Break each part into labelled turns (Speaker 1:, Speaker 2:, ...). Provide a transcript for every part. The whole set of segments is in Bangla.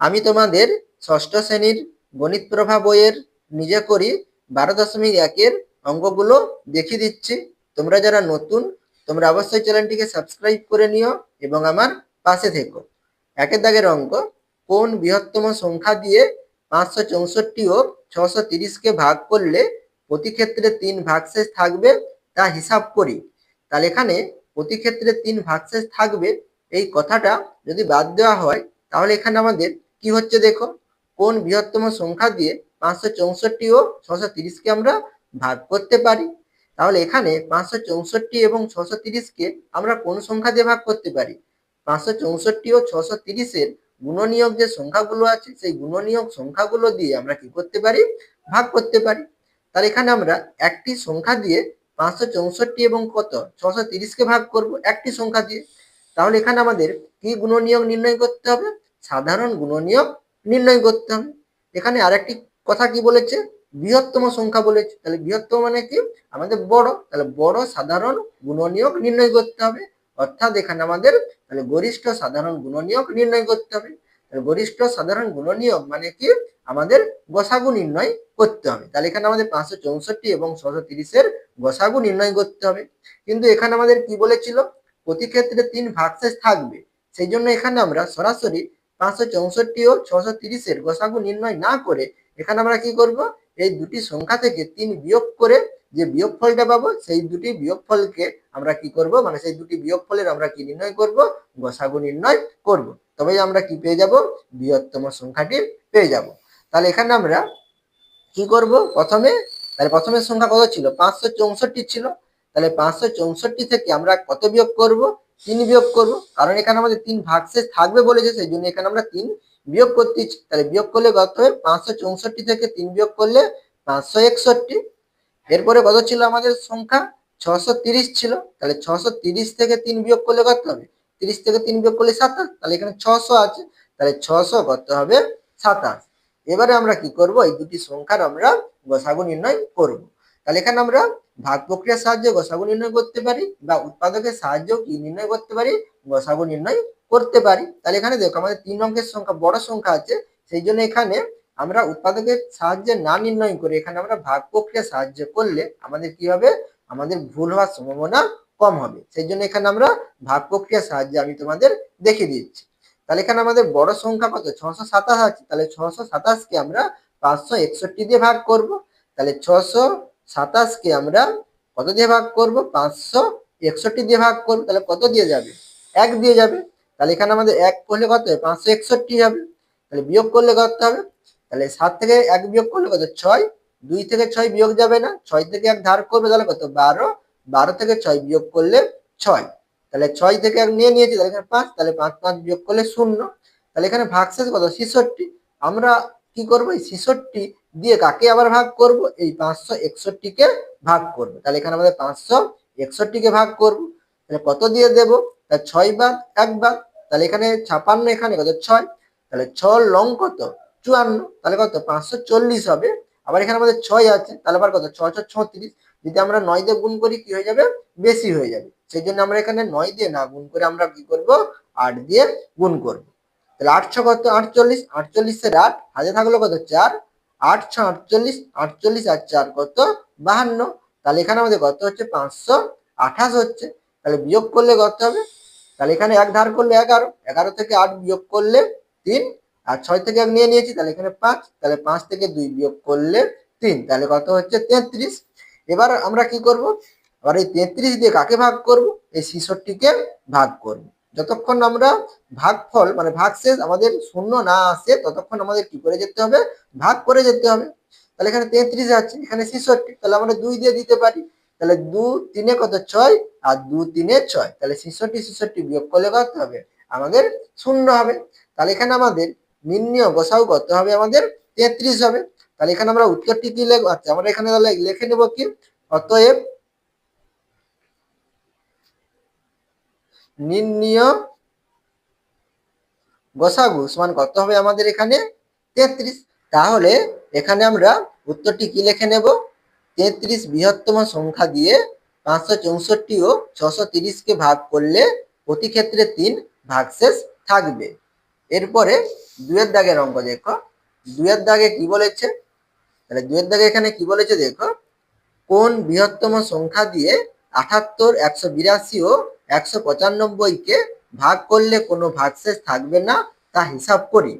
Speaker 1: আমি তোমাদের ষষ্ঠ শ্রেণির গণিত প্রভা বইয়ের নিজে করি বারো দশমিক একের অঙ্কগুলো দেখিয়ে দিচ্ছি। তোমরা যারা নতুন, তোমরা অবশ্যই চ্যানেলটিকে সাবস্ক্রাইব করে নিও এবং আমার পাশে থেকো। একের দাগের অঙ্ক, কোন বৃহত্তম সংখ্যা দিয়ে পাঁচশো চৌষট্টি ও ছশো তিরিশকে ভাগ করলে প্রতি ক্ষেত্রে তিন ভাগশেষ থাকবে তা হিসাব করি। তাহলে এখানে প্রতি ক্ষেত্রে তিন ভাগশেষ থাকবে, এই কথাটা যদি বাদ দেওয়া হয়, তাহলে এখানে আমাদের কি হচ্ছে দেখো? কোন বৃহত্তম সংখ্যা দিয়ে পাঁচশো চৌষট্টি ও ছশো তিরিশকে আমরা ভাগ করতে পারি? তাহলে এখানে পাঁচশো চৌষট্টি এবং ছশো তিরিশকে আমরা কোন সংখ্যা দিয়ে ভাগ করতে পারি? পাঁচশো চৌষট্টি ও ছশো তিরিশের গুণনীয়ক যে সংখ্যাগুলো আছে, সেই গুণনীয়ক সংখ্যাগুলো দিয়ে আমরা কি করতে পারি? ভাগ করতে পারি। তাহলে এখানে আমরা একটি সংখ্যা দিয়ে পাঁচশো চৌষট্টি এবং কত? ছশো তিরিশকে ভাগ করব একটি সংখ্যা দিয়ে। তাহলে এখানে আমাদের কি গুণনীয়ক নির্ণয় করতে হবে? সাধারণ গুণনীয়ক নির্ণয় করতে হবে। এখানে আরেকটি কথা কি বলেছে? বৃহত্তম সংখ্যা বলেছে। তাহলে বৃহত্তম মানে কি? আমাদের বড়। তাহলে বড় সাধারণ গুণনীয়ক নির্ণয় করতে হবে। অর্থাৎ এখানে আমাদের তাহলে গরিষ্ঠ সাধারণ গুণনীয়ক নির্ণয় করতে হবে। তাহলে গরিষ্ঠ সাধারণ গুণনীয়ক মানে কি? আমাদের গসাগু নির্ণয় করতে হবে। তাহলে এখানে আমাদের পাঁচশো চৌষট্টি এবং ছশো তিরিশের গসাগু নির্ণয় করতে হবে। কিন্তু এখানে আমাদের কি বলেছিল? প্রতি ক্ষেত্রে তিন ভাগশেষ থাকবে। সেই জন্য এখানে আমরা সরাসরি পাঁচশো চৌষট্টি ও ছশো তিরিশের গসাগু নির্ণয় না করে এখানে আমরা কি করব? এই দুটি সংখ্যা থেকে তিন বিয়োগ করে যে বিয়োগফলটা পাবো, সেই দুটি বিয়োগফলকে আমরা কি করব? মানে সেই দুটি বিয়োগফলের আমরা কি নির্ণয় করব? গসাগু নির্ণয় করব। তবেই আমরা কি পেয়ে যাব? বৃহত্তম সংখ্যাটি পেয়ে যাব। তাহলে এখানে আমরা কি করব? প্রথমে, তাহলে প্রথমের সংখ্যা কত ছিল? পাঁচশো চৌষট্টি ছিল। তাহলে পাঁচশো চৌষট্টি থেকে আমরা কত বিয়োগ করব? তিন বিয়োগ করব। কারণ এখানে আমাদের তিন ভাগশেষ থাকবে বলেছে, সেই জন্য এখানে আমরা তিন বিয়োগ করতেছি তাহলে বিয়োগ করলে কত হবে পাঁচশো চৌষট্টি থেকে তিন বিয়োগ করলে পাঁচশো একষট্টি। এরপরে কত ছিল আমাদের সংখ্যা? ছশো তিরিশ ছিল। তাহলে ছশো তিরিশ থেকে তিন বিয়োগ করলে কত হবে? তিরিশ থেকে তিন বিয়োগ করলে সাতাশ। তাহলে এখানে ছশো আছে। তাহলে ছশো কত হবে? সাতাশ। এবারে আমরা কি করব? এই দুটি সংখ্যার আমরা গসাগু নির্ণয় করব। তাহলে এখানে আমরা ভাগ প্রক্রিয়ার সাহায্যে গসাগু নির্ণয় করতে পারি বা উৎপাদকের সাহায্যেও কি নির্ণয় করতে পারি? গসাগু নির্ণয় করতে পারি। তাহলে এখানে দেখো আমাদের তিন অঙ্কের সংখ্যা, বড় সংখ্যা আছে। সেই জন্য এখানে আমরা উৎপাদকের সাহায্যে না নির্ণয় করে এখানে আমরা ভাগ প্রক্রিয়া সাহায্য করলে আমাদের কি হবে? আমাদের ভুল হওয়ার সম্ভাবনা কম হবে। সেই জন্য এখানে আমরা ভাগ প্রক্রিয়া সাহায্যে আমি তোমাদের দেখিয়ে দিচ্ছি। তাহলে এখানে আমাদের বড় সংখ্যা কত? ছশো সাতাশ আছে। তাহলে ছশো সাতাশকে আমরা পাঁচশো একষট্টি দিয়ে ভাগ করব। তাহলে ছশো সাতাশকে আমরা কত দিয়ে ভাগ করব? পাঁচশো একষট্টি দিয়ে ভাগ করব, তাহলে কত দিয়ে যাবে? এক দিয়ে যাবে। তাহলে এখানে আমাদের এক করলে কত হবে পাঁচশো একষট্টি হবে তাহলে বিয়োগ করলে কত হবে? তাহলে সাত থেকে এক বিয়োগ করলে কত? ছয়। দুই থেকে ছয় বিয়োগ যাবে না। ছয় থেকে এক ধার করবে তাহলে কত? বারো। বারো থেকে ছয় বিয়োগ করলে ছয়। তাহলে ছয় থেকে এক নিয়ে নিয়েছি, তাহলে এখানে পাঁচ। তাহলে পাঁচ পাঁচ বিয়োগ করলে শূন্য। তাহলে এখানে ভাগশেষ কত? ছেষট্টি। আমরা কি করব? এই ছেষট্টি দিয়ে কাকে আবার ভাগ করব? এই পাঁচশো একষট্টিকে ভাগ করব। তাহলে এখানে আমাদের পাঁচশো একষট্টিকে ভাগ করব। তাহলে কত দিয়ে দেব? তাহলে ছয় বাদ এক বাদ। তাহলে এখানে ছাপান্ন এখানে কত? ছয়। তাহলে ছ লং কত? চুয়ান্ন। তাহলে কত? পাঁচশো চল্লিশ হবে। আবার এখানে আমাদের ছয় আছে। তাহলে আবার কত? ছ ছত্রিশ। যদি আমরা নয় দিয়ে গুণ করি, কি হয়ে যাবে? বেশি হয়ে যাবে। সেই জন্য আমরা এখানে নয় দিয়ে না গুণ করে আমরা কি করব? আট দিয়ে গুণ করব। তাহলে আটশো কত? আটচল্লিশ। আটচল্লিশের আট। হাতে থাকল কত? চার। আট ছ আটচল্লিশ আটচল্লিশ আর চার কত? বাহান্ন। তাহলে এখানে আমাদের কত হচ্ছে? পাঁচশো আঠাশ হচ্ছে। তাহলে বিয়োগ করলে কত হবে? তাহলে এখানে এক ধার করলে এগারো। এগারো থেকে আট বিয়োগ করলে তিন। আর ছয় থেকে এক নিয়ে নিয়েছি, তাহলে এখানে পাঁচ। তাহলে পাঁচ থেকে দুই বিয়োগ করলে তিন। তাহলে কত হচ্ছে? তেত্রিশ। এবার আমরা কি করব? এবার এই তেত্রিশ দিয়ে কাকে ভাগ করব? এই ছিষট্টিকে ভাগ করব। যতক্ষণ আমরা ভাগফল মানে ভাগশেষ আমাদের শূন্য না আসে, ততক্ষণ আমাদের কি করে যেতে হবে? ভাগ করে যেতে হবে। তাহলে এখানে তেত্রিশ আছে, এখানে ছিষট্টি। তাহলে আমরা দুই দিয়ে দিতে পারি। তাহলে দু তিনে কত? ছয়। আর দু তিনে ছয়। তাহলে ছেষট্টি ছেষট্টি বিয়োগ করলে কত হবে? আমাদের শূন্য হবে। তাহলে এখানে আমাদের নির্ণয় গোসাউ কত হবে? আমাদের তেত্রিশ হবে। তাহলে এখানে আমরা উত্তরটি কি লিখব? আচ্ছা আমরা এখানে তাহলে লিখে নেব কি? অতএব নির্ণয় গোসাগু সমান কত হবে আমাদের এখানে? তেত্রিশ। তাহলে এখানে আমরা উত্তরটি কি লিখে নেব? তেত্রিশ বৃহত্তম সংখ্যা দিয়ে পাঁচশো চৌষট্টি ও ছশো তিরিশকে ভাগ করলে প্রতি ক্ষেত্রে তিন ভাগশেষ থাকবে। এরপরে দুয়ের দাগের অঙ্ক দেখো। দুয়ের দাগে কি বলেছে? তাহলে দুয়ের দাগে এখানে কি বলেছে দেখো? কোন বৃহত্তম সংখ্যা দিয়ে আঠাত্তর একশো বিরাশি ও একশো পঁচানব্বইকে ভাগ করলে কোনো ভাগশেষ থাকবে না তা হিসাব করি।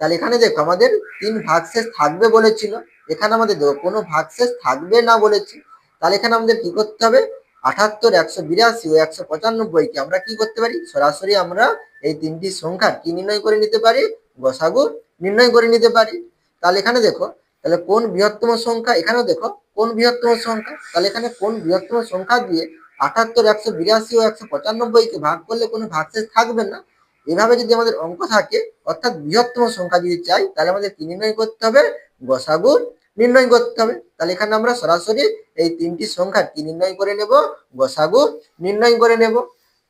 Speaker 1: তাহলে এখানে দেখো আমাদের তিন ভাগশেষ থাকবে বলেছিল। এখানে আমাদের দেখো কোনো ভাগশেষ থাকবে না বলেছে। তাহলে এখানে আমাদের কি করতে হবে? আঠাত্তর একশো বিরাশি ও একশো পঁচানব্বইকে আমরা কি করতে পারি? সরাসরি আমরা এই তিনটি সংখ্যার কি নির্ণয় করে নিতে পারি? গসাগু নির্ণয় করে নিতে পারি। তাহলে এখানে দেখো তাহলে কোন বৃহত্তম সংখ্যা, এখানেও দেখো, কোন বৃহত্তম সংখ্যা? তাহলে এখানে কোন বৃহত্তম সংখ্যা দিয়ে আটাত্তর, একশো বিরাশি ও একশো পঁচানব্বইকে ভাগ করলে কোনো ভাগশেষ থাকবে না? এভাবে যদি আমাদের অঙ্ক থাকে, অর্থাৎ বৃহত্তম সংখ্যা যদি চাই, তাহলে আমাদের কি নির্ণয় করতে হবে? গসাগু নির্ণয় করতে হবে। তাহলে এখানে আমরা সরাসরি এই তিনটি সংখ্যা কি নির্ণয় করে নেব? গসাগু নির্ণয় করে নেব।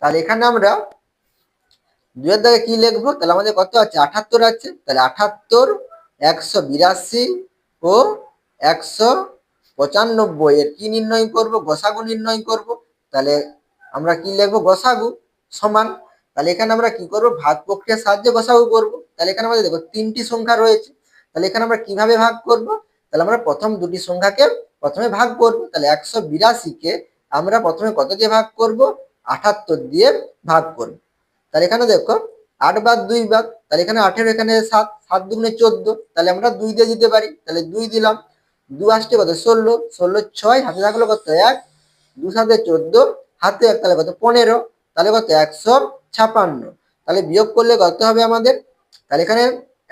Speaker 1: তাহলে এখানে আমরা দুয়ের দাগে কি লিখব? তাহলে আমাদের কত আছে? আঠাত্তর আছে। তাহলে আঠাত্তর একশো বিরাশি ও একশো পঁচানব্বই। এর কি নির্ণয় করব? গসাগু নির্ণয় করব। তাহলে আমরা কি লিখব? গসাগু সমান। তাহলে এখানে আমরা কি করব? ভাগ প্রক্রিয়ার সাহায্যে গসাগু করব। তাহলে এখানে আমাদের দেখো তিনটি সংখ্যা রয়েছে। তাহলে এখানে আমরা কীভাবে ভাগ করব? তাহলে আমরা প্রথম দুটি সংখ্যাকে প্রথমে ভাগ করব। তাহলে একশো বিরাশিকে আমরা প্রথমে কত দিয়ে ভাগ করব? আঠাত্তর দিয়ে ভাগ করব। তাহলে এখানে দেখো আট বাদ দুই বাদ, তাহলে এখানে আঠের, এখানে সাত সাত দুগুণে চোদ্দ, তাহলে আমরা দুই দিয়ে দিতে পারি, তাহলে দুই দিলাম, দু আসতে কত? ষোলো ষোলো ছয়, হাতে থাকল কত? এক, দু সাথে চোদ্দ, হাতে এক তাহলে কত? পনেরো, তাহলে কত? একশো ছাপান্ন, তাহলে বিয়োগ করলে কত হবে আমাদের? তাহলে এখানে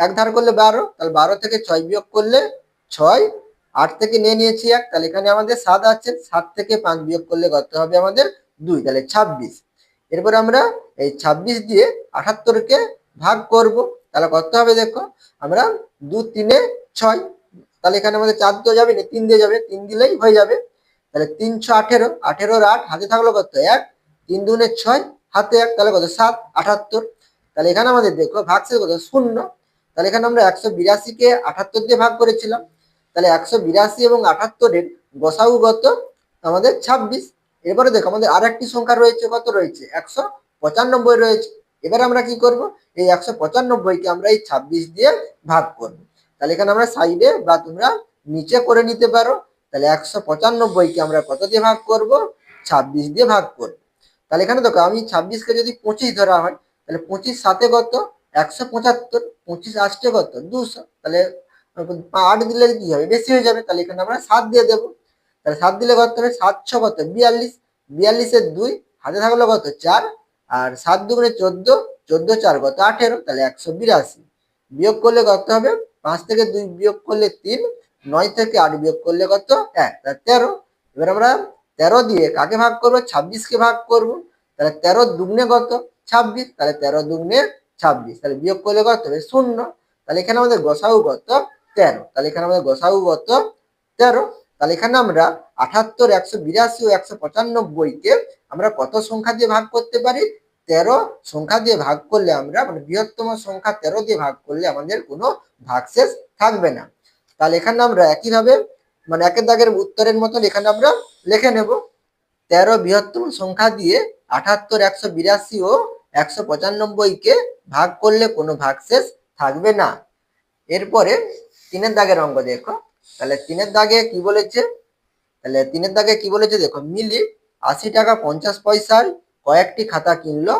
Speaker 1: এক ধার করলে বারো, তাহলে বারো থেকে ছয় বিয়োগ করলে ছয়, আট থেকে নিয়ে নিয়েছি এক, তাহলে এখানে আমাদের সাত আছে, সাত থেকে পাঁচ বিয়োগ করলে কত হবে আমাদের? দুই, তাহলে ছাব্বিশ। এরপর আমরা এই ছাব্বিশ দিয়ে আঠাত্তরকে ভাগ করব। তাহলে কত হবে দেখো? আমরা দু তিনে ছয়। তাহলে এখানে আমাদের চার তো যাবে না, তিন দিয়ে যাবে তিন দিলেই হয়ে যাবে। তাহলে তিনশো আঠেরো। আঠেরোর আট হাতে থাকল কত? এক। তিন দুনে ছয়, হাতে এক। তাহলে কত? সাত আঠাত্তর তাহলে এখানে আমাদের দেখো, ভাগশেষ কত? শূন্য। তাহলে এখানে আমরা একশো বিরাশিকে আঠাত্তর দিয়ে ভাগ করেছিলাম। তাহলে একশো বিরাশি এবং আঠাত্তরের গসাগু কত? আমাদের ছাব্বিশ। এবারে দেখো, আমাদের আর একটি সংখ্যা রয়েছে, কত রয়েছে? একশো পঁচানব্বই রয়েছে। এবার আমরা কি করব? এই একশো পঁচানব্বইকে আমরা এই ছাব্বিশ দিয়ে ভাগ করব। তাহলে এখানে আমরা সাইডে বা তোমরা নিচে করে নিতে পারো। তাহলে একশো পঁচানব্বইকে আমরা কত দিয়ে ভাগ করব? ছাব্বিশ দিয়ে ভাগ করব। তাহলে এখানে দেখো, আমি ছাব্বিশকে যদি পঁচিশ ধরা হয়, তাহলে পঁচিশ সাথে কত? একশো পঁচাত্তর। পঁচিশ আসছে কত? দুশো। তাহলে আট দিলে কি হবে? বেশি হয়ে যাবে। তাহলে এখানে আমরা সাত দিয়ে দেবো। তাহলে সাত দিলে কত হবে? সাত ছ কত? বিয়াল্লিশ। বিয়াল্লিশের দুই, হাতে থাকল কত? চার। আর সাত দুগুণে চোদ্দ চোদ্দ চার কত? আঠেরো, তাহলে একশো বিরাশি। বিয়োগ করলে কত হবে? পাঁচ থেকে দুই বিয়োগ করলে তিন, নয় থেকে আট বিয়োগ করলে কত? এক। তাহলে তেরো। এবার আমরা তেরো দিয়ে কাকে ভাগ করব? ছাব্বিশকে ভাগ করব। তাহলে তেরো দুগ্নে কত? ছাব্বিশ। তাহলে তেরো দুগুণে ছাব্বিশ। তাহলে বিয়োগ করলে কত হবে? শূন্য। তাহলে এখানে আমাদের গোসাউ কত? তেরো। তাহলে এখানে আমাদের গোসাউ কত? তেরো। তাহলে এখানে আমরা আঠাত্তর একশো বিরাশি ও একশো পঁচানব্বইকে আমরা কত সংখ্যা দিয়ে ভাগ করতে পারি? তেরো সংখ্যা দিয়ে ভাগ করলে আমরা মানে বৃহত্তম সংখ্যা তেরো দিয়ে ভাগ করলে আমাদের কোনো ভাগশেষ থাকবে না। তাহলে এখানে আমরা একইভাবে মানে একের দাগের উত্তরের মতন এখানে আমরা লিখে নেব। তেরো বৃহত্তম সংখ্যা দিয়ে আঠাত্তর একশো বিরাশি ও একশো পঁচানব্বইকে ভাগ করলে কোনো ভাগশেষ থাকবে না। এরপরে তিনের দাগের অঙ্ক দেখো। তাহলে তিনের দাগে কি বলেছে? তাহলে তিনের দাগে কি বলেছে? দেখো, মিলি আশি টাকা পঞ্চাশ পয়সার কয়েকটি খাতা কিনলো,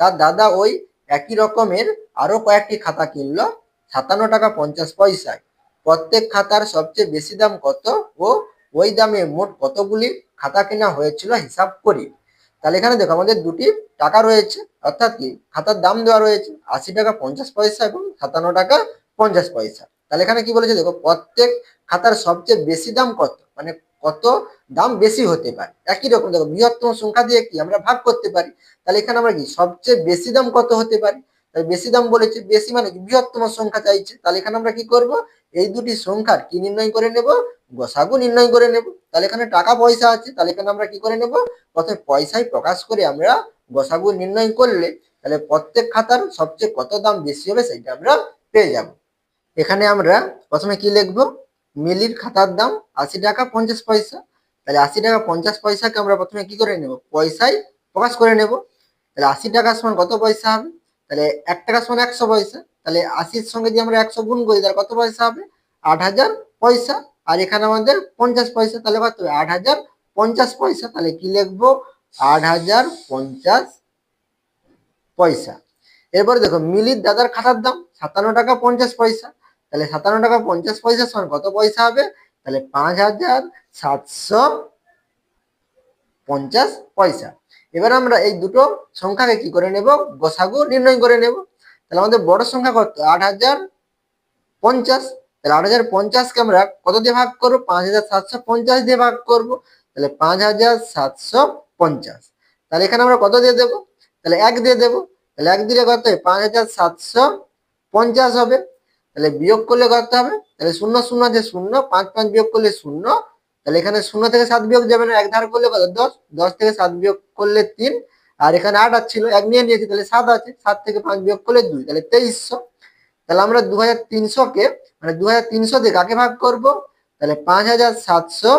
Speaker 1: তার দাদা ওই একই রকমের আরও কয়েকটি খাতা কিনলো, সাতান্ন টাকা পঞ্চাশ পয়সায়। প্রত্যেক খাতার সবচেয়ে বেশি দাম কত? ও ওই দামে মোট কতগুলি খাতা কেনা হয়েছিল হিসাব করি। তাহলে এখানে দেখো, আমাদের দুটি টাকা রয়েছে, অর্থাৎ কি? খাতার দাম দেওয়া রয়েছে আশি টাকা পঞ্চাশ পয়সা এবং সাতান্ন টাকা পঞ্চাশ পয়সা। তাহলে এখানে কি বলেছে দেখো, প্রত্যেক খাতার সবচেয়ে বেশি দাম কত? মানে কত দাম বেশি হতে পারে? একই রকম দেখো, বৃহত্তম সংখ্যা দিয়ে কি আমরা ভাগ করতে পারি? তাহলে এখানে আমরা কি, সবচেয়ে বেশি দাম কত হতে পারে? তাহলে বেশি দাম বলেছে, বেশি মানে কি, বৃহত্তম সংখ্যা চাইছে। তাহলে এখানে আমরা কি করব? এই দুটি সংখ্যার কি নির্ণয় করে নেব? গসাগু নির্ণয় করে নেব। তাহলে এখানে টাকা পয়সা আছে, তাহলে এখানে আমরা কি করে নেব? প্রথমে পয়সায় প্রকাশ করে আমরা গসাগু নির্ণয় করলে, তাহলে প্রত্যেক খাতার সবচেয়ে কত দাম বেশি হবে সেটা আমরা পেয়ে যাব। এখানে আমরা প্রথমে কি লিখব? মিলির খাতার দাম আশি টাকা পঞ্চাশ পয়সা। তাহলে আশি টাকা পঞ্চাশ পয়সাকে আমরা প্রথমে কি করে নেব? পয়সায় প্রকাশ করে নেব। তাহলে আশি টাকা সমান কত পয়সা হবে? তাহলে এক টাকা সমান একশো পয়সা। তাহলে আশির সঙ্গে যদি আমরা একশো গুণ করি, তাহলে কত পয়সা হবে? আট হাজার পয়সা। আর এখানে আমাদের পঞ্চাশ পয়সা, তাহলে কত আট হাজার পঞ্চাশ পয়সা। তাহলে কি লিখব? আট হাজার পঞ্চাশ পয়সা। এরপরে দেখো, মিলির দাদার খাতার দাম সাতান্ন টাকা পঞ্চাশ পয়সা। তাহলে সাতান্ন টাকা পঞ্চাশ পয়সা সমান কত পয়সা হবে? তাহলে পাঁচ হাজার সাতশো পঞ্চাশ পয়সা। এবার আমরা এই দুটো সংখ্যাকে কি করে নেব? গোসাগু নির্ণয় করে নেব। তাহলে আমাদের বড় সংখ্যা কত? আট হাজার পঞ্চাশ। তাহলে আট হাজার পঞ্চাশকে আমরা কত দিয়ে ভাগ করব? পাঁচ হাজার সাতশো পঞ্চাশ দিয়ে ভাগ করব। তাহলে পাঁচ হাজার সাতশো পঞ্চাশ। তাহলে এখানে আমরা কত দিয়ে দেবো? তাহলে এক দিয়ে দেবো। তাহলে এক দিলে কত হয়? পাঁচ হাজার সাতশো পঞ্চাশ হবে। তাহলে বিয়োগ করলে কত হবে? তাহলে শূন্য শূন্য আছে শূন্য, পাঁচ পাঁচ বিয়োগ করলে শূন্য। তাহলে এখানে শূন্য থেকে সাত বিয়োগ যাবে না এক ধার করলে কত? দশ। দশ থেকে সাত বিয়োগ করলে তিন। আর এখানে আট ছিল, এক নিয়ে নিয়েছি, তাহলে সাত আছে। সাত থেকে পাঁচ বিয়োগ করলে দুই, তাহলে তেইশশো। তাহলে আমরা দু হাজার তিনশোকে মানে দু হাজার তিনশো দিয়ে কাকে ভাগ করব? তাহলে পাঁচ হাজার সাতশো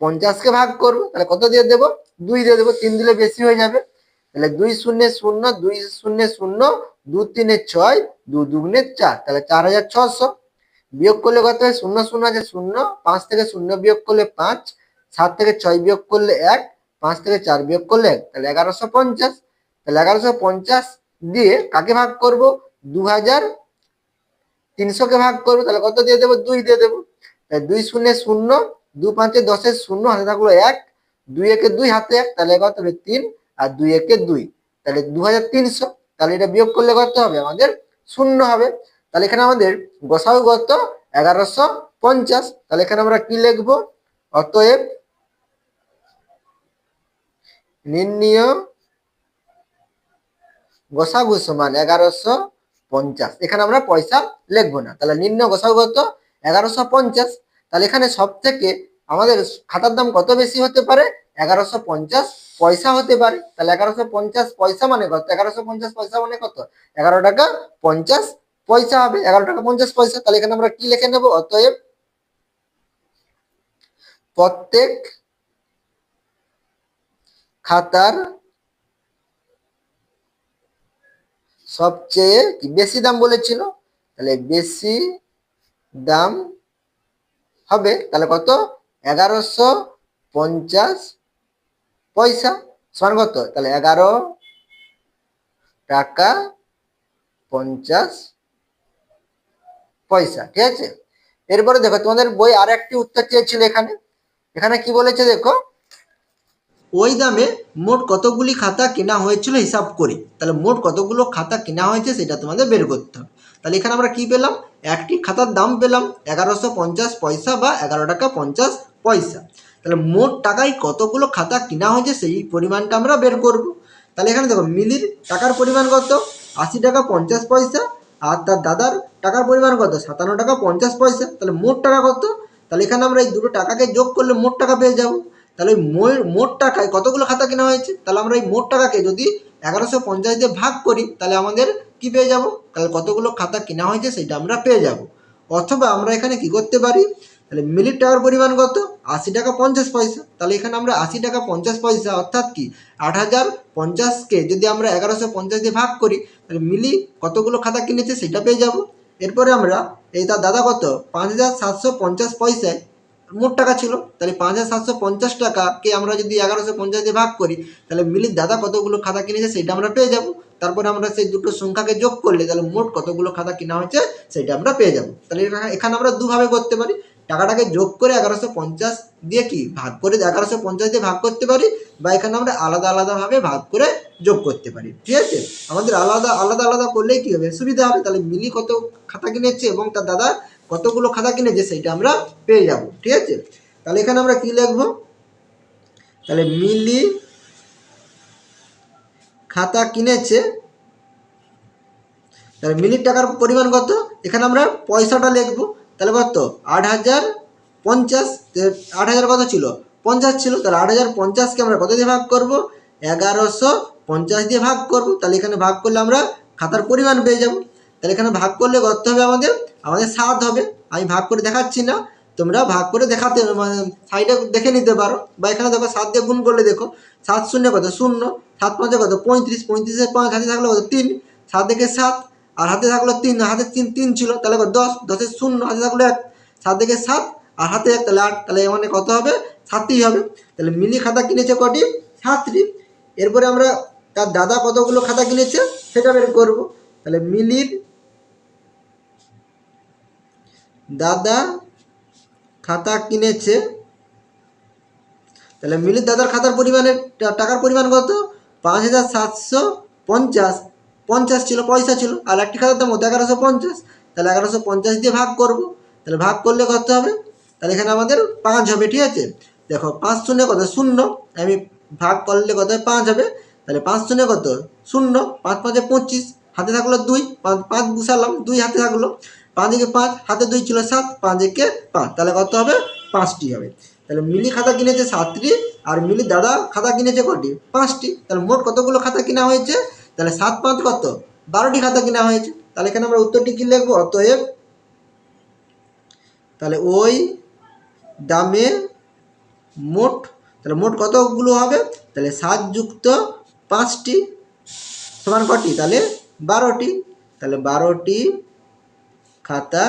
Speaker 1: পঞ্চাশকে ভাগ করব। তাহলে কত দিয়ে দেবো? দুই দিয়ে দেবো, তিন দিলে বেশি হয়ে যাবে। তাহলে দুই শূন্য শূন্য, দুই শূন্য শূন্য, দু তিনে ছয়, দু দুগুণে চার, তাহলে চার হাজার ছশো বিয়োগ করলে কত হয়? শূন্য শূন্য আছে শূন্য, পাঁচ থেকে শূন্য বিয়োগ করলে পাঁচ, সাত থেকে ছয় বিয়োগ করলে এক, পাঁচ থেকে চার বিয়োগ করলে এক, তাহলে এগারোশো পঞ্চাশ। তাহলে এগারোশো পঞ্চাশ দিয়ে কাকে ভাগ করব? দু হাজার তিনশোকে ভাগ করব, তাহলে কত দিয়ে দেবো? দুই দিয়ে দেবো। তাহলে দুই শূন্য শূন্য, দু পাঁচে দশের শূন্য, হাতে থাকল এক, দুই একে দুই, হাতে এক, তাহলে কত হবে? তিন। আর দুই একে দুই। তাহলে দু হাজার তিনশো, তাহলে এটা বিয়োগ করলে কত হবে? আমাদের শূন্য হবে। তাহলে এখানে আমাদের গোসাউ কত এগারোশো পঞ্চাশ। তাহলে এখানে আমরা কি লিখব? অতএব নির্ণীয় গোসাগু সমান এগারোশো পঞ্চাশ। এখানে আমরা পয়সা লিখব না। তাহলে নিম্ন গোসাগু এগারোশো পঞ্চাশ। তাহলে এখানে সব থেকে আমাদের খাতার দাম কত বেশি হতে পারে? এগারোশো পঞ্চাশ পয়সা হতে পারে। তাহলে এগারোশো পঞ্চাশ পয়সা মানে কত? এগারোশো পঞ্চাশ পয়সা মানে কত? এগারো টাকা পঞ্চাশ পয়সা হবে। এগারো টাকা পঞ্চাশ পয়সা। তাহলে এখানে আমরা কি লিখে নেব? অতএব প্রত্যেক খাতার সবচেয়ে বেশি দাম বলেছিল। তাহলে বেশি দাম হবে। তাহলে কত? এগারোশো পঞ্চাশ পয়সা কত তাহলে এগারো টাকা পঞ্চাশ পয়সা, ঠিক আছে? এরপরে দেখো, তোমাদের বই আর একটি উত্তর চেয়েছিল এখানে। এখানে কি বলেছে দেখো? ওই দামে মোট কতগুলি খাতা কেনা হয়েছিল হিসাব করি। তাহলে মোট কতগুলো খাতা কেনা হয়েছে সেটা তোমাদের বের করতে হবে। তাহলে এখানে আমরা কি পেলাম? একটি খাতার দাম পেলাম এগারোশো পঞ্চাশ পয়সা বা এগারো টাকা পঞ্চাশ পয়সা। তাহলে মোট টাকায় কতগুলো খাতা কেনা হয়েছে সেই পরিমাণটা আমরা বের করব। তাহলে এখানে দেখো, মিলির টাকার পরিমাণ কত? আশি টাকা পঞ্চাশ পয়সা, আর তার দাদার টাকার পরিমাণ কত? সাতান্ন টাকা পঞ্চাশ পয়সা। তাহলে মোট টাকা কত? তাহলে এখানে আমরা এই দুটো টাকাকে যোগ করলে মোট টাকা পেয়ে যাব। তাহলে ওই মোট মোট টাকায় কতগুলো খাতা কেনা হয়েছে? তাহলে আমরা এই মোট টাকাকে যদি এগারোশো পঞ্চাশ দিয়ে ভাগ করি, তাহলে আমাদের কি পেয়ে যাব? তাহলে কতগুলো খাতা কেনা হয়েছে সেটা আমরা পেয়ে যাব। অথবা আমরা এখানে কি করতে পারি? তাহলে মিলির টাকার পরিমাণ কত? আশি টাকা পঞ্চাশ পয়সা। তাহলে এখানে আমরা আশি টাকা পঞ্চাশ পয়সা, অর্থাৎ কি? আট হাজার পঞ্চাশকে যদি আমরা এগারোশো পঞ্চাশ দিয়ে ভাগ করি, তাহলে মিলি কতগুলো খাতা কিনেছে সেটা পেয়ে যাব। এরপরে আমরা, এই তার দাদা কত? পাঁচ হাজার সাতশো পঞ্চাশ পয়সায় মোট টাকা ছিল। তাহলে পাঁচ হাজার সাতশো পঞ্চাশ টাকাকে আমরা যদি এগারোশো পঞ্চাশ দিয়ে ভাগ করি, তাহলে মিলির দাদা কতগুলো খাতা কিনেছে সেটা আমরা পেয়ে যাব। তারপরে আমরা সেই দুটো সংখ্যাকে যোগ করলে তাহলে মোট কতগুলো খাতা কেনা হয়েছে সেটা আমরা পেয়ে যাব। তাহলে এখানে- এখানে আমরা দুভাবে করতে পারি। টাকাটাকে যোগ করে এগারোশো পঞ্চাশ দিয়ে কি? ভাগ করে এগারোশো পঞ্চাশ দিয়ে ভাগ করতে পারি বা এখানে আমরা আলাদা আলাদাভাবে ভাগ করে যোগ করতে পারি। ঠিক আছে? আমাদের আলাদা আলাদা আলাদা করলেই কি হবে? সুবিধা হবে। তাহলে মিলি কত খাতা কিনেছে এবং তার দাদা কতগুলো খাতা কিনেছে সেইটা আমরা পেয়ে যাব। ঠিক আছে? তাহলে এখানে আমরা কি লিখব? তাহলে মিলি খাতা কিনেছে। তাহলে মিলির টাকার পরিমাণ কত? এখানে আমরা পয়সাটা লিখব। তাহলে কত? আট হাজার পঞ্চাশ আট হাজার কত ছিল? পঞ্চাশ ছিল, তাহলে আট হাজার পঞ্চাশকে আমরা কত দিয়ে ভাগ করব? এগারোশো পঞ্চাশ দিয়ে ভাগ করব, তাহলে এখানে ভাগ করলে আমরা খাতার পরিমাণ পেয়ে যাব। তাহলে এখানে ভাগ করলে কত হবে আমাদের? আমাদের সাত হবে। আমি ভাগ করে দেখাচ্ছি না, তোমরা ভাগ করে দেখাতে মানে সাইডে দেখে নিতে পারো। বা এখানে দেখো সাত দিয়ে গুণ করলে দেখো, সাত শূন্য কত? শূন্য। সাত পাঁচে কত? পঁয়ত্রিশ। পঁয়ত্রিশের পাঁচ, হাতে থাকলে কত? তিন। সাত থেকে সাত
Speaker 2: আর হাতে থাকল তিন হাতে তিন তিন ছিল, তাহলে দশ দশের শূন্য, হাতে থাকল এক, সাত থেকে সাত, আর হাতে এক, তাহলে আট, তাহলে মানে কত হবে? সাতটি হবে। তাহলে মিলি খাতা কিনেছে কটি? সাতটি। এরপরে আমরা তার দাদা কতগুলো খাতা কিনেছে? সেটা বের করব। তাহলে মিলির দাদা খাতা কিনেছে। তাহলে মিলির দাদার খাতার পরিমাণের টাকার পরিমাণ কত? পাঁচ হাজার সাতশো পঞ্চাশ। পঞ্চাশ ছিল, পয়সা ছিল, আর একটি খাতার দাম কত এগারোশো পঞ্চাশ। তাহলে এগারোশো পঞ্চাশ দিয়ে ভাগ করব। তাহলে ভাগ করলে কত হবে? তাহলে এখানে আমাদের পাঁচ হবে, ঠিক আছে? দেখো, পাঁচ শূন্য কত? শূন্য। আমি ভাগ করলে কত? পাঁচ হবে। তাহলে পাঁচ শূন্য কত? শূন্য। পাঁচ পাঁচে পঁচিশ। হাতে থাকল দুই। পাঁচ পাঁচ বসালাম দুই হাতে থাকল। পাঁচ একে পাঁচ, হাতে দুই ছিল সাত, পাঁচ একে পাঁচ। তাহলে কত হবে? পাঁচটি হবে। তাহলে মিলি খাতা কিনেছে সাতটি, আর মিলি দাদা খাতা কিনেছে কটি? পাঁচটি। তাহলে মোট কতগুলো খাতা কিনা হয়েছে? তাহলে সাত পাঁচ কত? বারোটি খাতা কিনা হয়েছে। তাহলে এখানে আমরা উত্তরটি কি লিখব? অতএব তাহলে ওই দামে মোট, তাহলে মোট কতগুলো হবে? তাহলে সাত যুক্ত পাঁচটি সমান কটি? তাহলে বারোটি। তাহলে বারোটি খাতা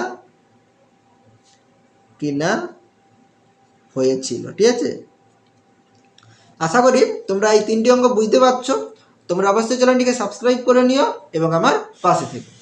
Speaker 2: কিনা হয়েছিল, ঠিক আছে? আশা করি তোমরা এই তিনটি অঙ্ক বুঝতে পারছ। তোমরা অবশ্যই চ্যানেলটিকে সাবস্ক্রাইব করে নিও এবং আমার পাশে থেকো।